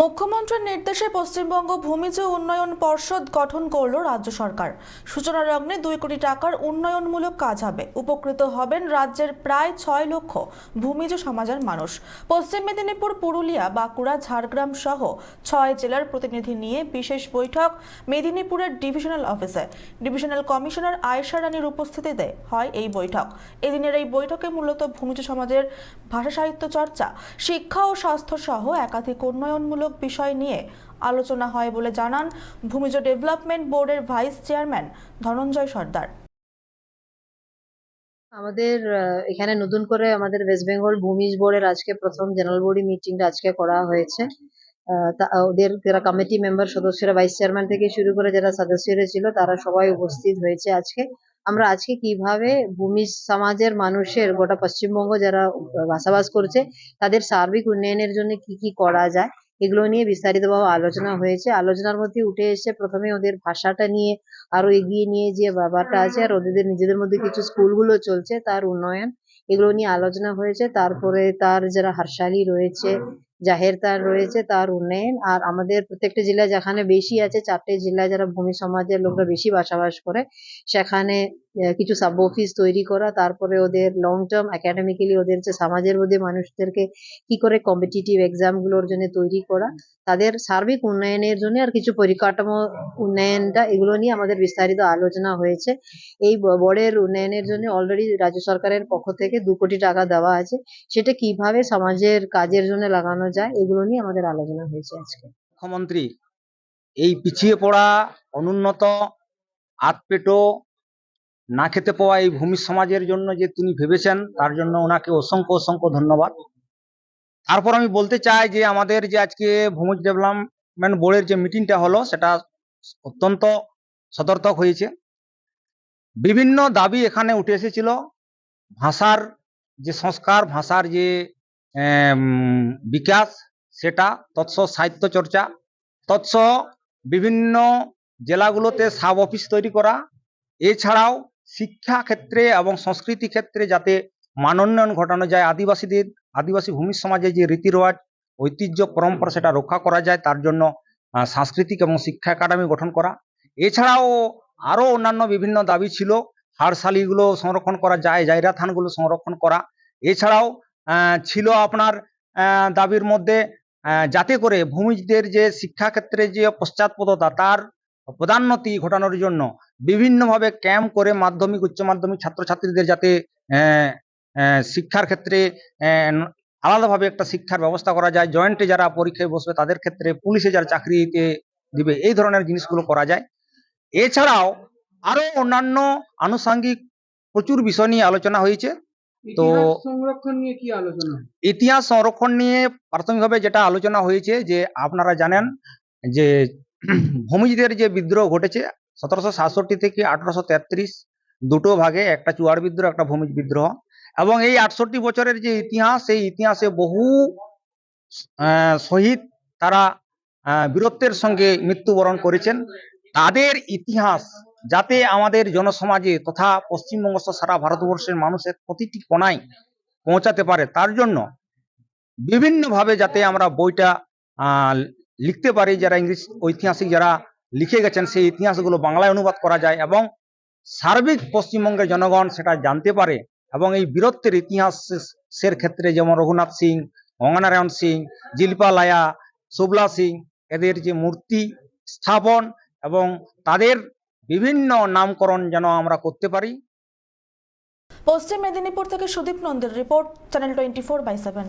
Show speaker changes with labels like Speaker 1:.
Speaker 1: মুখ্যমন্ত্রীর নির্দেশে পশ্চিমবঙ্গ ভূমিজ উন্নয়ন পর্ষদ গঠন করল রাজ্য সরকার। সূচনা লগ্নে দুই কোটি টাকার উন্নয়নমূলক কাজ হবে। উপকৃত হবেন রাজ্যের প্রায় ছয় লক্ষ ভূমিজ সমাজের মানুষ। পশ্চিম মেদিনীপুর, পুরুলিয়া, বাঁকুড়া, ঝাড়গ্রাম সহ ছয় জেলার প্রতিনিধি নিয়ে বিশেষ বৈঠক মেদিনীপুরের ডিভিশনাল অফিসে। ডিভিশনাল কমিশনার আয়েশা রানীর উপস্থিতিতে হয় এই বৈঠক। এদিনের এই বৈঠকে মূলত ভূমিজ সমাজের ভাষা সাহিত্য চর্চা, শিক্ষা ও স্বাস্থ্য সহ একাধিক উন্নয়নমূলক বিষয় নিয়ে আলোচনা হয় বলে জানান ভূমিজ ডেভেলপমেন্ট বোর্ডের ভাইস চেয়ারম্যান ধনঞ্জয় সর্দার।
Speaker 2: আমাদের এখানে নতুন করে আমাদের ওয়েস্ট বেঙ্গল ভূমিজ বোর্ডের আজকে প্রথম জেনারেল বডি মিটিংটা আজকে করা হয়েছে। ওদের যারা কমিটি মেম্বার সদস্যরা, ভাইস চেয়ারম্যান থেকে শুরু করে যারা সদস্যরা ছিল, তারা সবাই উপস্থিত হয়েছে আজকে। আমরা আজকে কীভাবে ভূমি সমাজের মানুষের, গোটা পশ্চিমবঙ্গ যারা বসবাস করছে, তাদের সার্বিক উন্নয়নের জন্য কি কি করা যায় এগুলো নিয়ে বিস্তারিতভাবে আলোচনা হয়েছে। আলোচনার মধ্যে উঠে এসে প্রথমে ওদের ভাষাটা নিয়ে আরও এগিয়ে নিয়ে যে ব্যাপারটা আছে আর ওদের নিজেদের মধ্যে কিছু স্কুলগুলো চলছে, তার উন্নয়ন এগুলো নিয়ে আলোচনা হয়েছে। তারপরে তার যারা হারশালি রয়েছে জাহের তার রয়েছে, তার উন্নয়ন। আর আমাদের প্রত্যেকটা জেলা যেখানে বেশি আছে, চারটে জেলায় যারা ভূমি সমাজের লোকরা বেশি বসবাস করে, সেখানে কিছু সাব অফিস তৈরি করা, তারপরে ওদের লং টার্ম একাডেমিক্যালি ওদের যে সমাজের মধ্যে মানুষদেরকে কি করে কম্পিটিটিভ এক্সামগুলোর জন্য তৈরি করা, তাদের সার্বিক উন্নয়নের জন্য আর কিছু পরিকাঠামো উন্নয়নটা, এগুলো নিয়ে আমাদের বিস্তারিত আলোচনা হয়েছে। এই বোর্ডের উন্নয়নের জন্য অলরেডি রাজ্য সরকারের পক্ষ থেকে দু কোটি টাকা দেওয়া আছে। সেটা কীভাবে সমাজের কাজের জন্য লাগানো যায়, এগুলো নিয়ে আমাদের আলোচনা হয়েছে আজকে।
Speaker 3: মুখ্যমন্ত্রী, এই পিছিয়ে পড়া, অনুন্নত আতপেটো না খেতে পাওয়া এই ভূমি সমাজের জন্য যে তিনি ভেবেছেন, তার জন্য ওনাকে অসংখ্য অসংখ্য ধন্যবাদ। তারপর আমি বলতে চাই যে আমাদের যে আজকে ভূমি ডেভেলপমেন্ট বোর্ডের যে মিটিংটা হলো, সেটা অত্যন্ত সদর্থক হয়েছে। বিভিন্ন দাবি এখানে উঠে এসেছিল। ভাষার যে সংস্কার, ভাষার যে বিকাশ, সেটা তৎসহ সাহিত্য চর্চা তৎসহ বিভিন্ন জেলাগুলোতে সাব অফিস তৈরি করা, এছাড়াও শিক্ষা ক্ষেত্রে এবং সংস্কৃতি ক্ষেত্রে যাতে মানোন্নয়ন ঘটানো যায়, আদিবাসীদের, আদিবাসী ভূমি সমাজে যে রীতি রেওয়াজ ঐতিহ্য, পরম্পরা সেটা রক্ষা করা যায়, তার জন্য সাংস্কৃতিক এবং শিক্ষা একাডেমি গঠন করা। এছাড়াও আরও অন্যান্য বিভিন্ন দাবি ছিল, হাড়শালিগুলো সংরক্ষণ করা যায় জায়রা থানগুলো সংরক্ষণ করা। এছাড়াও ছিল আপনার দাবির মধ্যে যাতে করে ভূমিজদের যে শিক্ষা ক্ষেত্রে যে পশ্চাৎপদতা তার পদান্নতি ঘটানোর জন্য বিভিন্নভাবে ক্যাম্প করে মাধ্যমিক, উচ্চ মাধ্যমিক ছাত্রছাত্রীদের যাতে শিক্ষার ক্ষেত্রে আলাদাভাবে একটা শিক্ষার ব্যবস্থা করা যায়, জয়েন্টে যারা পরীক্ষায় বসবে তাদের ক্ষেত্রে পুলিশে যারা চাকরিতে দিবে, এই ধরনের জিনিসগুলো করা যায়। এছাড়াও আরও অন্যান্য আনুষঙ্গিক প্রচুর বিষয় নিয়ে আলোচনা হয়েছে। তো
Speaker 4: ইতিহাস সংরক্ষণ নিয়ে কি আলোচনা?
Speaker 3: ইতিহাস সংরক্ষণ নিয়ে প্রাথমিকভাবে যেটা আলোচনা হয়েছে যে আপনারা জানেন যে ভূমিজদের যে বিদ্রোহ ঘটেছে সতেরোশো সাতষট্টি থেকে আঠারোশো তেত্রিশ দুটো ভাগে একটা চুয়ার বিদ্রোহ একটা ভূমিজ বিদ্রোহ। এবং এই আটষট্টি বছরের যে ইতিহাস সেই ইতিহাসে বহু আহ, শহীদ তারা আহ, বীরত্বের সঙ্গে মৃত্যুবরণ করেছেন। তাদের ইতিহাস যাতে আমাদের জনসমাজে তথা পশ্চিমবঙ্গ সারা ভারতবর্ষের মানুষের প্রতিটি কোনায় পৌঁছাতে পারে, তার জন্য বিভিন্নভাবে যাতে আমরা বইটা লিখতে পারি, যারা ইংলিশ ঐতিহাসিক যারা লিখে গেছেন, সেই ইতিহাসগুলো বাংলায় অনুবাদ করা যায় এবং সার্বিক পশ্চিমবঙ্গের জনগণ সেটা জানতে পারে এবং এই বীরত্বের ইতিহাসের ক্ষেত্রে যেমন রঘুনাথ সিং, গঙ্গানারায়ণ সিং জিলপা লায়া সুবলা সিং, এদের যে মূর্তি স্থাপন এবং তাদের বিভিন্ন নামকরণ যেন আমরা করতে পারি।
Speaker 1: পশ্চিম মেদিনীপুর থেকে Sudip নন্দের report channel twenty four by seven